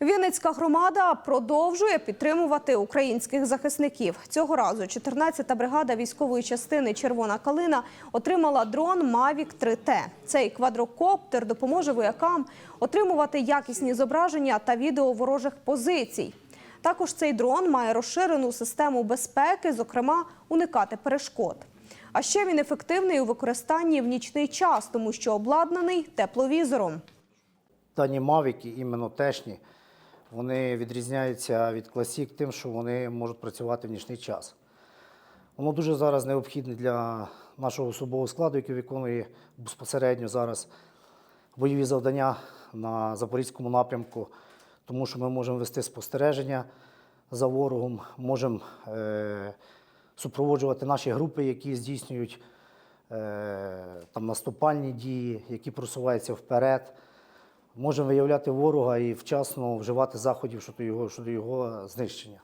Вінницька громада продовжує підтримувати українських захисників. Цього разу 14-та бригада військової частини Червона калина отримала дрон Mavic 3T. Цей квадрокоптер допоможе воякам отримувати якісні зображення та відео ворожих позицій. Також цей дрон має розширену систему безпеки, зокрема уникати перешкод. А ще він ефективний у використанні в нічний час, тому що обладнаний тепловізором. Дані мавіки, іменно тешні, вони відрізняються від класік тим, що вони можуть працювати в нічний час. Воно дуже зараз необхідне для нашого особового складу, який виконує безпосередньо зараз бойові завдання на Запорізькому напрямку, тому що ми можемо вести спостереження за ворогом, можемо е- супроводжувати наші групи, які здійснюють е- там, наступальні дії, які просуваються вперед. Можемо виявляти ворога і вчасно вживати заходів щодо його, щодо його знищення.